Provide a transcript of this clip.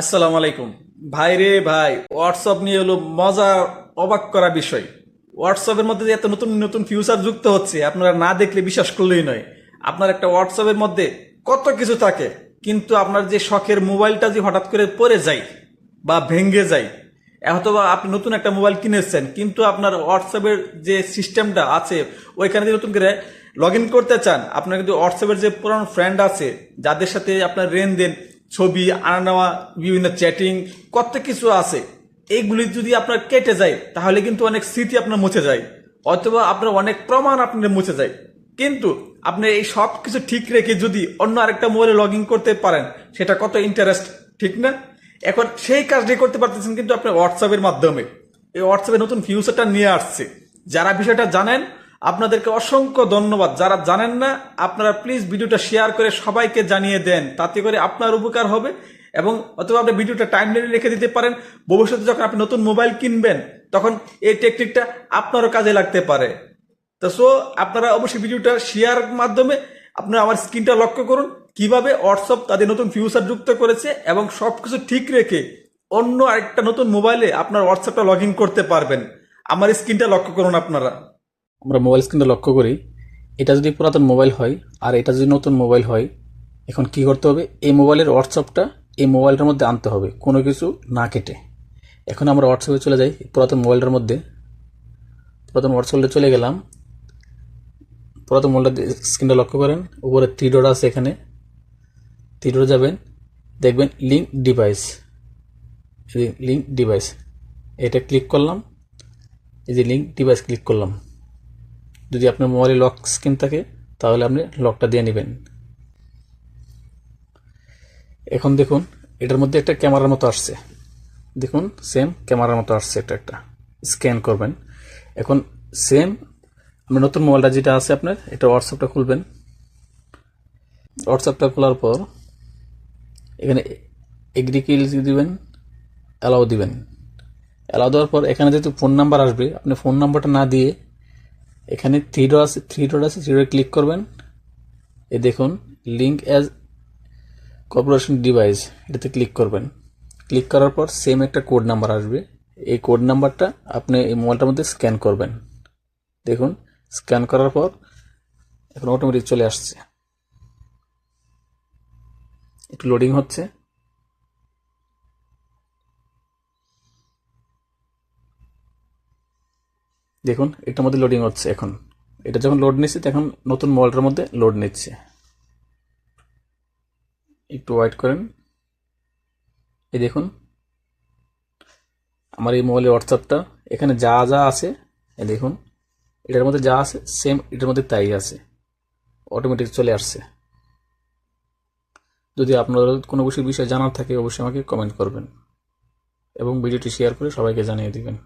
আসসালামু আলাইকুম। ভাই রে ভাই হোয়াটসঅ্যাপ নিয়ে হলো মজা, অবাক করা বিষয়। হোয়াটসঅ্যাপের মধ্যে যে এত নতুন নতুন ফিউচার যুক্ত হচ্ছে, আপনারা না দেখলে বিশ্বাস করলেই নয়। আপনার একটা হোয়াটসঅ্যাপের মধ্যে কত কিছু থাকে, কিন্তু আপনার যে শখের মোবাইলটা যে হঠাৎ করে পড়ে যায় বা ভেঙে যায়, অথবা আপনি নতুন একটা মোবাইল কিনেছেন কিন্তু আপনার হোয়াটসঅ্যাপের যে সিস্টেমটা আছে, ওইখানে যদি নতুন করে লগ ইন করতে চান, আপনার কিন্তু হোয়াটসঅ্যাপের যে পুরানো ফ্রেন্ড আছে, যাদের সাথে আপনার লেনদেন ছবি আনা নেওয়া বিভিন্ন চ্যাটিং কত কিছু আছে। এইগুলি যদি আপনার কেটে যায়, তাহলে কিন্তু অনেক স্মৃতি আপনার মুছে যায়। অথবা আপনার অনেক প্রমাণ আপনার মুছে যায়। কিন্তু আপনি এই সব কিছু ঠিক রেখে যদি অন্য আরেকটা মোবাইলে লগ ইন করতে পারেন, সেটা কত ইন্টারেস্ট ঠিক না? এখন সেই কাজটি করতে পারতেছেন কিন্তু আপনার হোয়াটসঅ্যাপের মাধ্যমে। এই হোয়াটসঅ্যাপে নতুন ফিউচারটা নিয়ে আসছে। যারা বিষয়টা জানেন আপনাদেরকে অসংখ্য ধন্যবাদ। যারা জানেন না, আপনারা প্লিজ ভিডিওটা শেয়ার করে সবাইকে জানিয়ে দেন। তাতে করে আপনার উপকার হবে এবং অথবা আপনি ভিডিওটা টাইম রেখে দিতে পারেন। ভবিষ্যতে যখন আপনি নতুন মোবাইল কিনবেন, তখন এই টেকনিকটা আপনারও কাজে লাগতে পারে। তো সো আপনারা অবশ্যই ভিডিওটা শেয়ার মাধ্যমে আপনারা আমার স্ক্রিনটা লক্ষ্য করুন। কীভাবে হোয়াটসঅ্যাপ তাদের নতুন ফিউচার যুক্ত করেছে এবং সব কিছু ঠিক রেখে অন্য আরেকটা নতুন মোবাইলে আপনার হোয়াটসঅ্যাপটা লগ করতে পারবেন। আমার স্ক্রিনটা লক্ষ্য করুন আপনারা। আমরা মোবাইল স্ক্রিনটা লক্ষ্য করি, এটা যদি পুরাতন মোবাইল হয় আর এটা যদি নতুন মোবাইল হয়, এখন কি করতে হবে? এই মোবাইলের হোয়াটসঅ্যাপটা এই মোবাইলটার মধ্যে আনতে হবে, কোনো কিছু না কেটে। এখন আমরা হোয়াটসঅ্যাপে চলে যাই, পুরাতন মোবাইলটার মধ্যে। পুরাতন হোয়াটসঅ্যাপে চলে গেলাম। পুরাতন মোবাইলটা স্ক্রিনটা লক্ষ্য করেন, উপরে থ্রি ডট আছে এখানে। থ্রি যাবেন, দেখবেন লিঙ্ক ডিভাইস লিঙ্ক ডিভাইস এটা ক্লিক করলাম। এই যে লিঙ্ক ডিভাইস ক্লিক করলাম। যদি আপনার মোবাইলে লক স্ক্রিন থাকে, তাহলে আপনি লকটা দিয়ে নেবেন। এখন দেখুন, এটার মধ্যে একটা ক্যামেরার মতো আসছে। দেখুন সেম ক্যামেরার মতো আসছে একটা একটা। স্ক্যান করবেন। এখন সেম আপনার নতুন মোবাইলটা যেটা আছে আপনার, এটা হোয়াটসঅ্যাপটা খুলবেন। হোয়াটসঅ্যাপটা খোলার পর, এখানে এগ্রিকিল দিবেন অ্যালাউ দিবেন। অ্যালাউ দেওয়ার পর এখানে যেহেতু ফোন নাম্বার আসবে, আপনি ফোন নাম্বারটা না দিয়ে এখানে থ্রি ডট আছে থ্রি ডট আছে থ্রি ডট ক্লিক করবেন। এ দেখুন লিঙ্ক অ্যাজ কর্পোরেশন ডিভাইস এটাতে ক্লিক করবেন। ক্লিক করার পর সেম একটা কোড নাম্বার আসবে। এই কোড নাম্বারটা আপনি এই মোবাইলটার মধ্যে স্ক্যান করবেন। দেখুন স্ক্যান করার পর এখন অটোমেটিক চলে আসছে। একটু লোডিং হচ্ছে। দেখুন, এটার মধ্যে লোডিং হচ্ছে এখন। এটা যখন লোড নিচ্ছে, তখন নতুন মোবাইলটার মধ্যে লোড নিচ্ছে। একটু ওয়েট করেন। এই দেখুন, আমার এই মোবাইলের হোয়াটসঅ্যাপটা এখানে যা যা আছে, এই দেখুন, এটার মধ্যে যা আছে সেম এটার মধ্যে তাই আছে। অটোমেটিক চলে আসছে। যদি আপনার কোনো কিছু বিষয় জানার থাকে, অবশ্যই আমাকে কমেন্ট করবেন এবং ভিডিওটি শেয়ার করে সবাইকে জানিয়ে দিবেন।